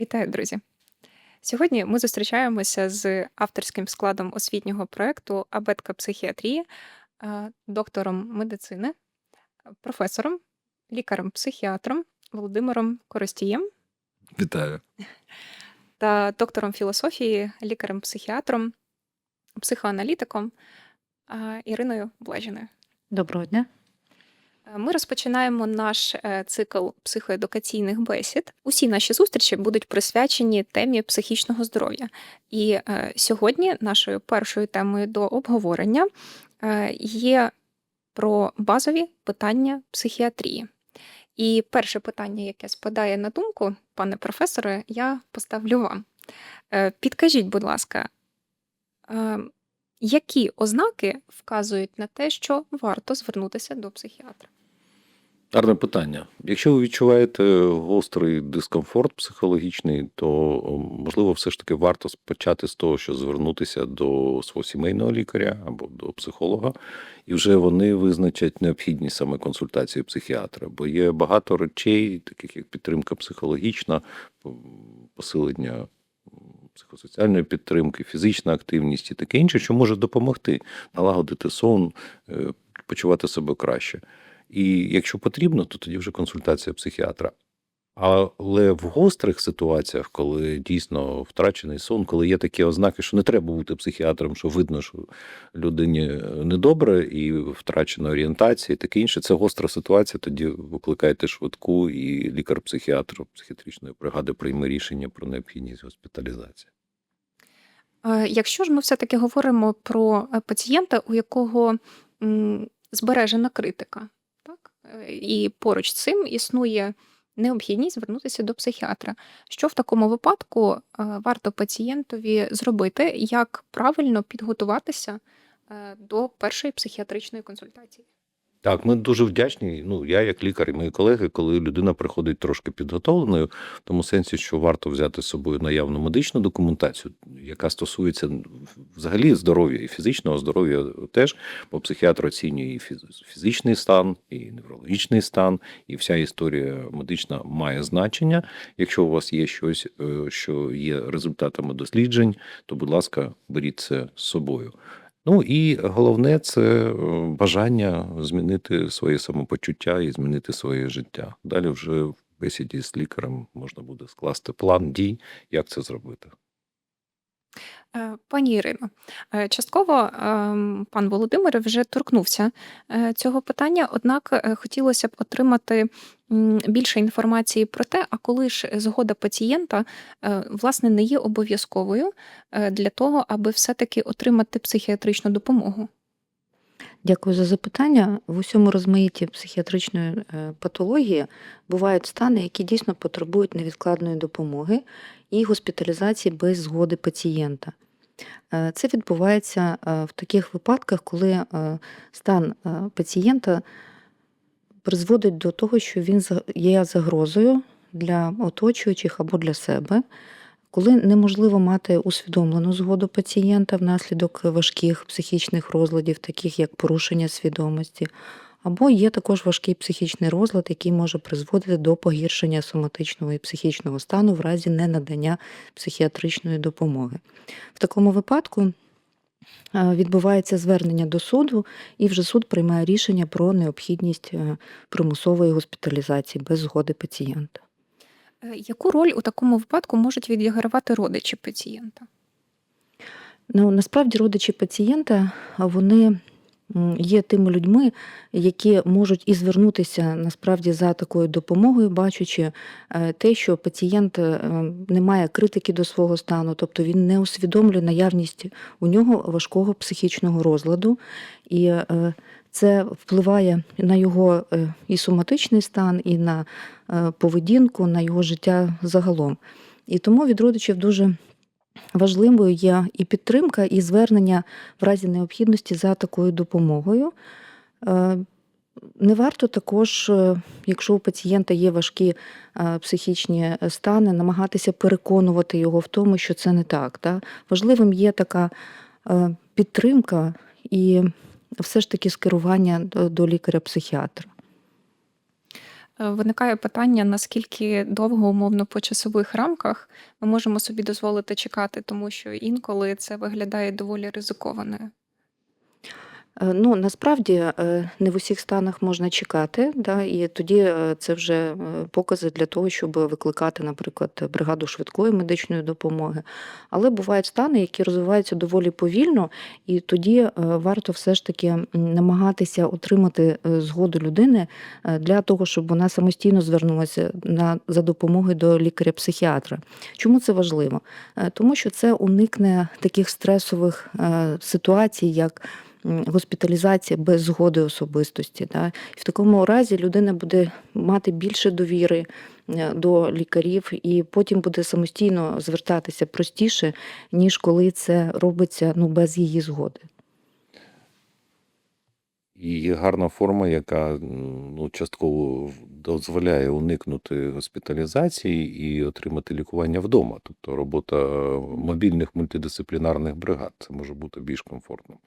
Вітаю, друзі! Сьогодні ми зустрічаємося з авторським складом освітнього проекту Абетка психіатрії, е, доктором медицини, професором, лікарем-психіатром Володимиром Коростієм Вітаю. та доктором філософії, лікарем-психіатром, психоаналітиком е, Іриною Блажіною. Доброго дня. Ми розпочинаємо наш е, цикл психоедукаційних бесід. Усі наші зустрічі будуть присвячені темі психічного здоров'я. І е, сьогодні нашою першою темою до обговорення е, є про базові питання психіатрії. І перше питання, яке спадає на думку, пане професоре, я поставлю вам. Підкажіть, будь ласка, які ознаки вказують на те, що варто звернутися до психіатра? Гарне питання. Якщо ви відчуваєте гострий дискомфорт психологічний, то можливо все ж таки варто почати з того, що звернутися до свого сімейного лікаря або до психолога, і вже вони визначать необхідність саме консультації психіатра. Бо є багато речей, таких як підтримка психологічна, посилення психосоціальної підтримки, фізична активність і таке інше, що може допомогти налагодити сон, е, почувати себе краще. І якщо потрібно, то тоді вже консультація психіатра. Але в гострих ситуаціях, коли дійсно втрачений сон, коли є такі ознаки, що не треба бути психіатром, що видно, що людині недобре і втрачена орієнтація, і таке інше, це гостра ситуація. Тоді викликайте швидку, і лікар-психіатр психіатричної бригади прийме рішення про необхідність госпіталізації. Е, Якщо ж ми все-таки говоримо про е, пацієнта, у якого збережена критика, е, і поруч з цим існує необхідність звернутися до психіатра. Що в такому випадку е, варто пацієнтові зробити, як правильно підготуватися е, до першої психіатричної консультації? Так, ми дуже вдячні. Ну, я як лікар і мої колеги, коли людина приходить трошки підготовленою, в тому сенсі, що варто взяти з собою наявну медичну документацію, яка стосується взагалі здоров'я і фізичного здоров'я теж, бо психіатр оцінює і фізичний стан, і неврологічний стан, і вся історія медична має значення. Якщо у вас є щось, е, що є результатами досліджень, то, будь ласка, беріть це з собою. Ну і головне це е, бажання змінити своє самопочуття і змінити своє життя. Далі вже в бесіді з лікарем можна буде скласти план дій, як це зробити. Е, Пані Ірино, е, частково ем, пан Володимир вже торкнувся е, цього питання, однак хотілося б отримати більше інформації про те, а коли ж згода пацієнта власне не є обов'язковою для того, аби все-таки отримати психіатричну допомогу. Дякую за запитання. В усьому розмаїтті психіатричної патології бувають стани, які дійсно потребують невідкладної допомоги і госпіталізації без згоди пацієнта. Е, Це відбувається е, в таких випадках, коли е, стан пацієнта призводить до того, що він є загрозою для оточуючих або для себе, коли неможливо мати усвідомлену згоду пацієнта внаслідок важких психічних розладів, таких як порушення свідомості, або є також важкий психічний розлад, який може призводити до погіршення соматичного і психічного стану в разі ненадання психіатричної допомоги. В такому випадку е, відбувається звернення до суду, і вже суд приймає рішення про необхідність е, примусової госпіталізації без згоди пацієнта. Е, Яку роль у такому випадку можуть відігравати родичі пацієнта? Ну, насправді родичі пацієнта вони є тими людьми, які можуть і звернутися насправді за такою допомогою, бачачи е, те, що пацієнт е, не має критики до свого стану, тобто він не усвідомлює наявність у нього важкого психічного розладу, і е, це впливає на його і соматичний стан, і на поведінку, на його життя загалом. І тому від родичів дуже Важливою є і підтримка, і звернення в разі необхідності за такою допомогою. Е, Не варто також, е, якщо у пацієнта є важкі е, психічні стани, намагатися переконувати його в тому, що це не так. Да? Важливим є така підтримка і все ж таки скерування до лікаря-психіатра. Е, Виникає питання, наскільки довго, умовно, по часових рамках ми можемо собі дозволити чекати, тому що інколи це виглядає доволі ризикованою. Е, Ну, насправді е, не в усіх станах можна чекати, да, і тоді е, це вже покази для того, щоб викликати, наприклад, бригаду швидкої медичної допомоги. Але бувають стани, які розвиваються доволі повільно, і тоді варто все ж таки намагатися отримати згоду людини для того, щоб вона самостійно звернулася на, за допомогою до лікаря-психіатра. Чому це важливо? Тому що це уникне таких стресових ситуацій, як госпіталізація без згоди особистості. Да? І в такому разі людина буде мати більше довіри е, до лікарів і потім буде самостійно звертатися простіше, ніж коли це робиться ну, без її згоди. І є гарна форма, яка ну, частково дозволяє уникнути госпіталізації і отримати лікування вдома. Тобто робота мобільних мультидисциплінарних бригад. Це може бути більш комфортним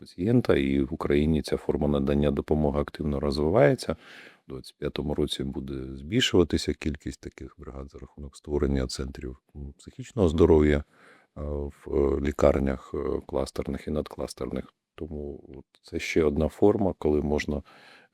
пацієнта. І в Україні ця форма надання допомоги активно розвивається. У 2025 році буде збільшуватися кількість таких бригад за рахунок створення центрів психічного здоров'я е, в лікарнях е, кластерних і надкластерних. Тому це ще одна форма, коли можна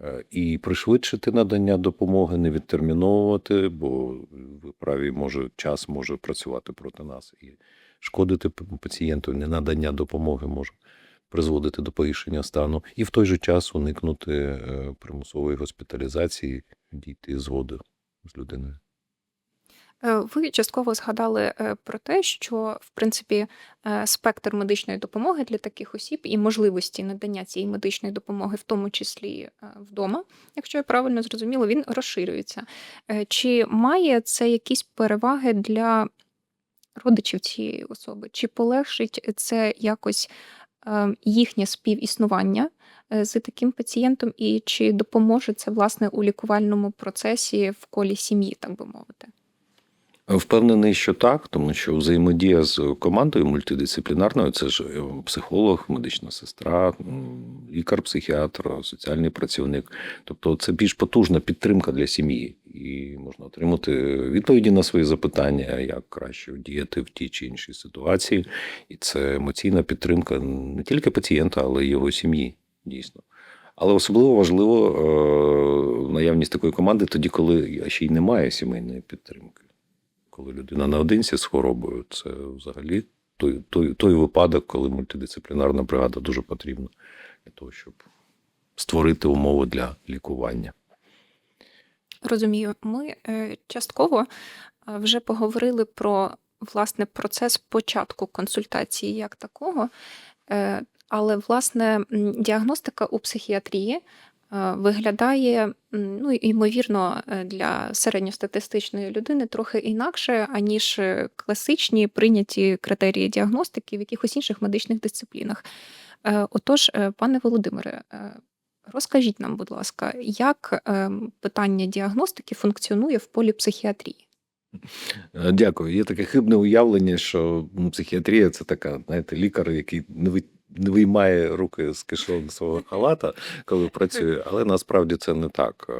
е, і пришвидшити надання допомоги, не відтерміновувати, бо ви праві, може час може працювати проти нас і шкодити пацієнту. Ненадання допомоги може призводити до погіршення стану, і в той же час уникнути е, примусової госпіталізації, дійти згоди з людиною. Е, Ви частково згадали е, про те, що в принципі спектр медичної допомоги для таких осіб і можливості надання цієї медичної допомоги, в тому числі вдома, якщо я правильно зрозуміла, він розширюється. Чи має це якісь переваги для родичів цієї особи? Чи полегшить це якось їхнє співіснування е, з таким пацієнтом, і чи допоможе це власне у лікувальному процесі в колі сім'ї, так би мовити? Впевнений, що так, тому що взаємодія з командою мультидисциплінарною це ж е, психолог, медична сестра, лікар-психіатр, соціальний працівник. Тобто це більш потужна підтримка для сім'ї, і можна отримати відповіді на свої запитання, як краще діяти в тій чи іншій ситуації. І це емоційна підтримка не тільки пацієнта, але й його сім'ї, дійсно. Але особливо важливо е, наявність такої команди тоді, коли ще й немає сімейної підтримки коли людина наодинці з хворобою, це взагалі той, той, той випадок, коли мультидисциплінарна бригада дуже потрібна для того, щоб створити умови для лікування. Розумію, ми е, частково е, вже поговорили про власне процес початку консультації як такого, Е, але власне діагностика у психіатрії виглядає, ну ймовірно, е, для середньостатистичної людини трохи інакше, аніж е, класичні прийняті критерії діагностики в якихось інших медичних дисциплінах. Е, Отож, е, пане Володимире, е, Розкажіть нам, будь ласка, як ем, питання діагностики функціонує в полі психіатрії? Е, Дякую. Є таке хибне уявлення, що психіатрія це така, знаєте, лікар, який не виймає руки з кишень свого халата, коли працює, але насправді це не так. Е,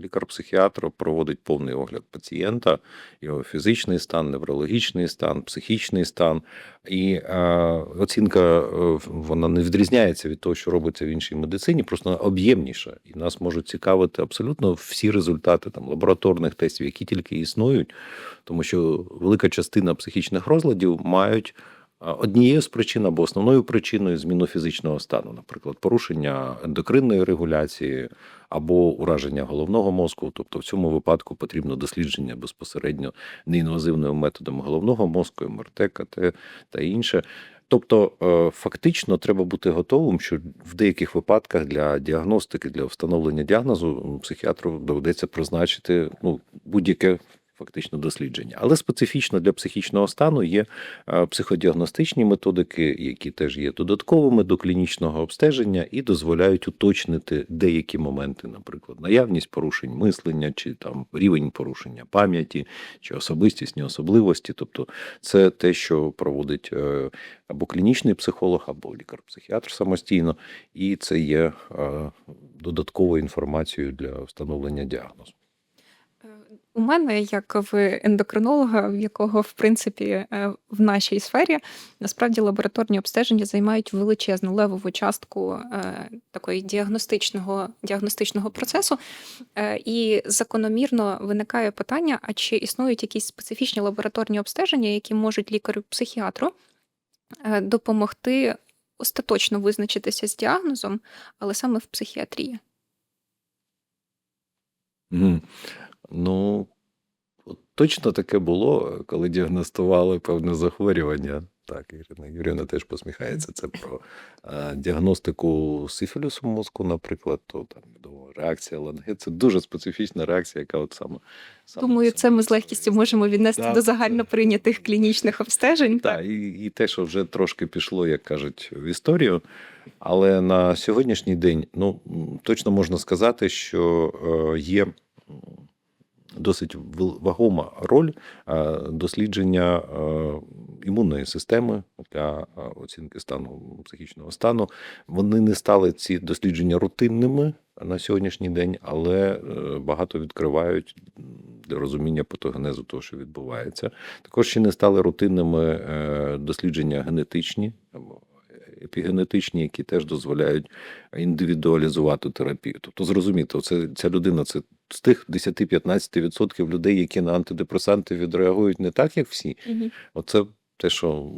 Лікар-психіатр проводить повний огляд пацієнта, його фізичний стан, неврологічний стан, психічний стан. І е, оцінка е, вона не відрізняється від того, що робиться в іншій медицині, просто об'ємніша. І нас можуть цікавити абсолютно всі результати там лабораторних тестів, які тільки існують, тому що велика частина психічних розладів мають однією з причин або основною причиною зміну фізичного стану, наприклад, порушення ендокринної регуляції або ураження головного мозку. Тобто, в цьому випадку потрібно дослідження безпосередньо неінвазивним методом головного мозку, МРТ, КТ та інше. Тобто, е, фактично, треба бути готовим, що в деяких випадках для діагностики, для встановлення діагнозу психіатру доведеться призначити ну, будь-яке фактично дослідження. Але специфічно для психічного стану є е, психодіагностичні методики, які теж є додатковими до клінічного обстеження і дозволяють уточнити деякі моменти, наприклад, наявність порушень мислення, чи там рівень порушення пам'яті, чи особистісні особливості. Тобто, це те, що проводить е, або клінічний психолог, або лікар-психіатр самостійно, і це є е, додатковою інформацією для встановлення діагнозу. У мене, як в ендокринолога, в якого в принципі е, в нашій сфері насправді лабораторні обстеження займають величезну левову частку е, такої діагностичного, діагностичного процесу. Е, І закономірно виникає питання: а чи існують якісь специфічні лабораторні обстеження, які можуть лікарю-психіатру допомогти остаточно визначитися з діагнозом, але саме в психіатрії? Ну, точно таке було, коли діагностували певне захворювання. Так, Ірина Юрівна теж посміхається. Це про е, діагностику сифілісу мозку, наприклад, то там відомо, реакція ланге. Це дуже специфічна реакція, яка от саме. саме Думаю, це ми з легкістю можемо віднести Да, до це- загально прийнятих клінічних обстежень. Так, і, і те, що вже трошки пішло, як кажуть, в історію. Але на сьогоднішній день ну, точно можна сказати, що е, є досить вагома роль е, дослідження е, імунної системи для е, оцінки стану психічного стану. Вони не стали ці дослідження рутинними на сьогоднішній день, але багато відкривають для розуміння патогенезу того, що відбувається. Також ще не стали рутинними дослідження генетичні епігенетичні, які теж дозволяють індивідуалізувати терапію. Тобто, зрозуміти, це ця людина це з тих 10-15% людей, які на антидепресанти відреагують не так, як всі. Мгм. Оце те, що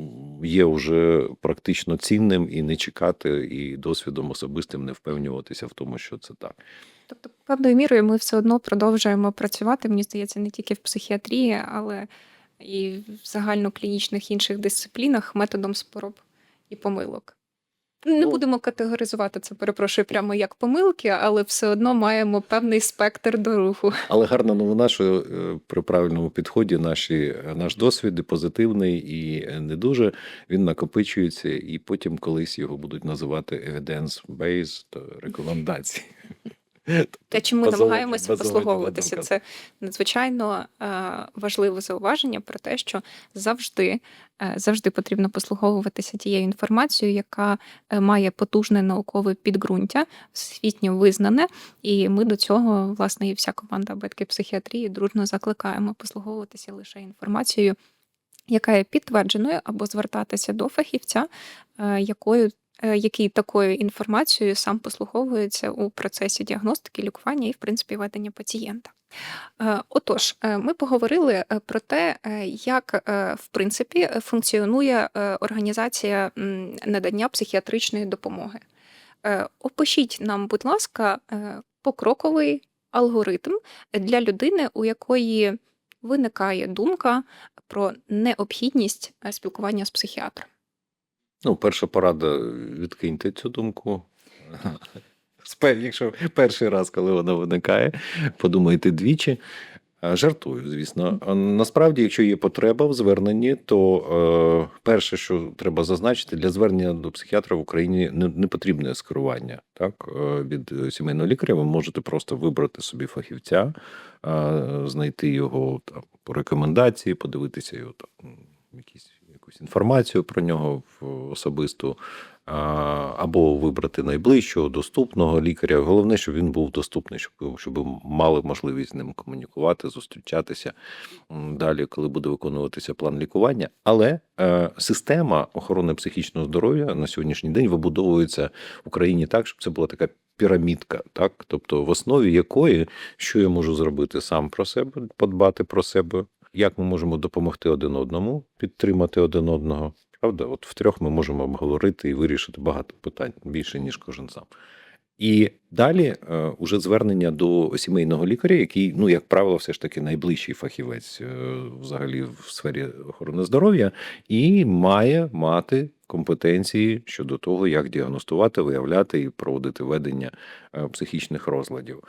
є вже практично цінним, і не чекати, і досвідом особистим не впевнюватися в тому, що це так. Тобто, певною мірою ми все одно продовжуємо працювати, мені здається, не тільки в психіатрії, але і в загальноклінічних інших дисциплінах методом спороб і помилок. Не Ну, будемо категоризувати це, перепрошую, прямо як помилки, але все одно маємо певний спектр до руху. Але гарна новина, що е, при правильному підході наші, наш досвід і позитивний і е, не дуже він накопичується, і потім колись його будуть називати evidence-based рекомендації. Те, чим ми намагаємося послуговуватися, це надзвичайно е, важливе зауваження про те, що завжди, е, завжди потрібно послуговуватися тією інформацією, яка е, має потужне наукове підґрунтя, всесвітньо визнане. І ми до цього, власне, і вся команда абетки психіатрії дружно закликаємо послуговуватися лише інформацією, яка є підтвердженою, або звертатися до фахівця, е, якою який такою інформацією сам послуговується у процесі діагностики, лікування і, в принципі, ведення пацієнта. Е, Отож, е, ми поговорили е, про те, е, як е, в принципі е, функціонує е, організація надання психіатричної допомоги. Е, Опишіть нам, будь ласка, е, покроковий алгоритм для людини, у якої виникає думка про необхідність е, спілкування з психіатром. Ну, перша порада відкиньте цю думку. Якщо перший раз, коли вона виникає, подумайте двічі. Е, Жартую, звісно. А Насправді, якщо є потреба в зверненні, то е, перше, що треба зазначити, для звернення до психіатра в Україні не, не потрібне скерування. Так? Е, від е, сімейного лікаря ви можете просто вибрати собі фахівця, е, знайти його там, по рекомендації, подивитися його там, якісь, якусь інформацію про нього в особисту, або вибрати найближчого, доступного лікаря. Головне, щоб він був доступний, щоб, щоб мали можливість з ним комунікувати, зустрічатися далі, коли буде виконуватися план лікування. Але е, система охорони психічного здоров'я на сьогоднішній день вибудовується в Україні так, щоб це була така. Пірамідка, так, тобто в основі якої що я можу зробити сам про себе, подбати про себе, як ми можемо допомогти один одному, підтримати один одного. Правда, от втрьох ми можемо обговорити і вирішити багато питань більше, ніж кожен сам. І далі е, уже звернення до сімейного лікаря, який, ну, як правило, все ж таки найближчий фахівець е, взагалі в сфері охорони здоров'я, і має мати компетенції щодо того, як діагностувати, виявляти і проводити ведення е, психічних розладів.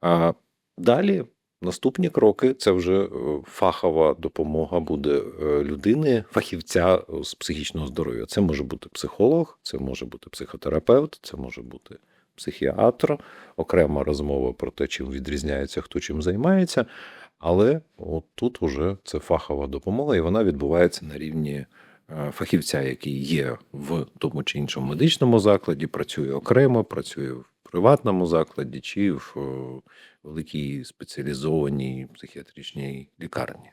А далі Наступні кроки це вже е, фахова допомога буде е, людини, фахівця з психічного здоров'я. Це може бути психолог, це може бути психотерапевт, це може бути психіатр, окрема розмова про те, чим відрізняється, хто чим займається. Але от тут уже це фахова допомога, і вона відбувається на рівні е, фахівця, який є в тому чи іншому медичному закладі, працює окремо, працює в приватному закладі чи в е, великій спеціалізованій психіатричній лікарні.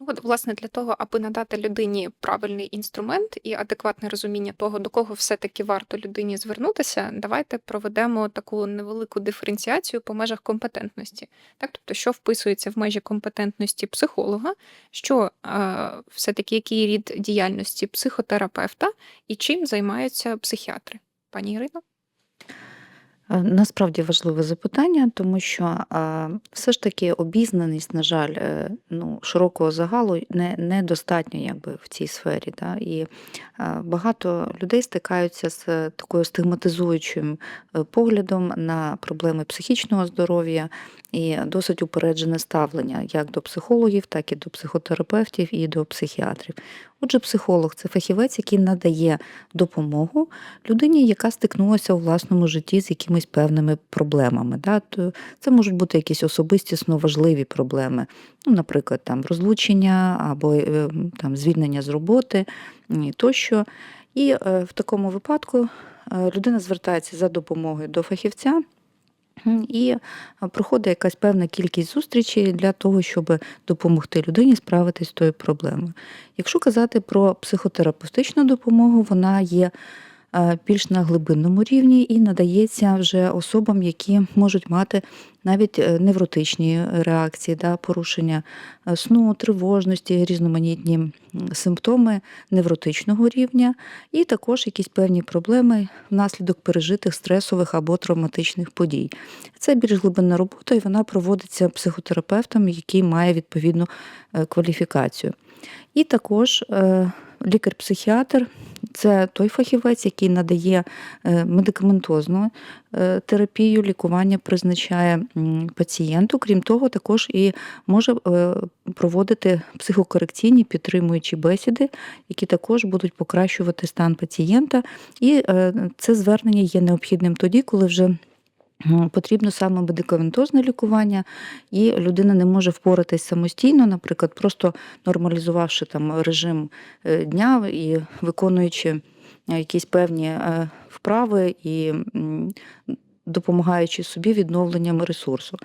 Ну, От, власне, для того, аби надати людині правильний інструмент і адекватне розуміння того, до кого все-таки варто людині звернутися, давайте проведемо таку невелику диференціацію по межах компетентності. Так, тобто, що вписується в межі компетентності психолога, що е, все-таки який рід діяльності психотерапевта і чим займаються психіатри. Пані Ірино? Е, Насправді важливе запитання, тому що все ж таки обізнаність, на жаль, е, ну, широкого загалу не, недостатньо якби, в цій сфері. Да? І багато людей стикаються з такою стигматизуючим е, поглядом на проблеми психічного здоров'я і досить упереджене ставлення як до психологів, так і до психотерапевтів і до психіатрів. Отже, психолог це фахівець, який надає допомогу людині, яка стикнулася у власному житті з якимись певними проблемами. Це можуть бути якісь особистісно важливі проблеми, ну, наприклад, там розлучення або е, там, звільнення з роботи тощо. І е, в такому випадку е, людина звертається за допомогою до фахівця. І е, проходить якась певна кількість зустрічей для того, щоб допомогти людині справитись з тою проблемою. Якщо казати про психотерапевтичну допомогу, вона є більш на глибинному рівні і надається вже особам, які можуть мати навіть е, невротичні реакції, да, порушення е, сну, тривожності, різноманітні симптоми невротичного рівня, і також якісь певні проблеми внаслідок пережитих стресових або травматичних подій. Це більш глибинна робота, і вона проводиться психотерапевтом, який має відповідну е, кваліфікацію. І також е, лікар-психіатр це той фахівець, який надає е, медикаментозну е, терапію, лікування призначає пацієнту. Крім того, також і може е, проводити психокорекційні підтримуючі бесіди, які також будуть покращувати стан пацієнта. І це звернення є необхідним тоді, коли вже потрібно саме медикаментозне лікування, і людина не може впоратись самостійно, наприклад, просто нормалізувавши там режим е, дня і виконуючи е, якісь певні е, вправи і допомагаючи собі відновленням ресурсу.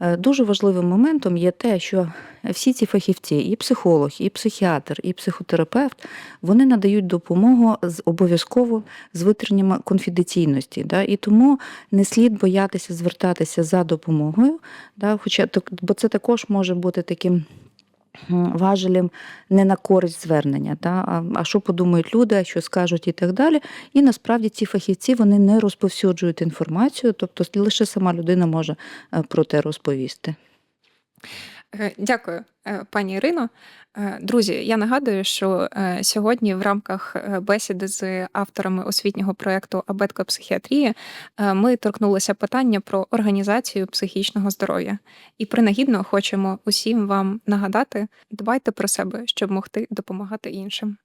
Е, Дуже важливим моментом є те, що всі ці фахівці, і психолог, і психіатр, і психотерапевт, вони надають допомогу з обов'язково з витренням конфіденційності. Да? І тому не слід боятися звертатися за допомогою, да? Хоча бо це також може бути таким. Важелем не на користь звернення, та, а, а що подумають люди, а що скажуть і так далі. І насправді ці фахівці вони не розповсюджують інформацію, тобто лише сама людина може е, про те розповісти. Е, Дякую, е, пані Ірино. Е, Друзі, я нагадую, що сьогодні в рамках бесіди з авторами освітнього проєкту Абетка психіатрії ми торкнулися питання про організацію психічного здоров'я. І принагідно хочемо усім вам нагадати: дбайте про себе, щоб могти допомагати іншим.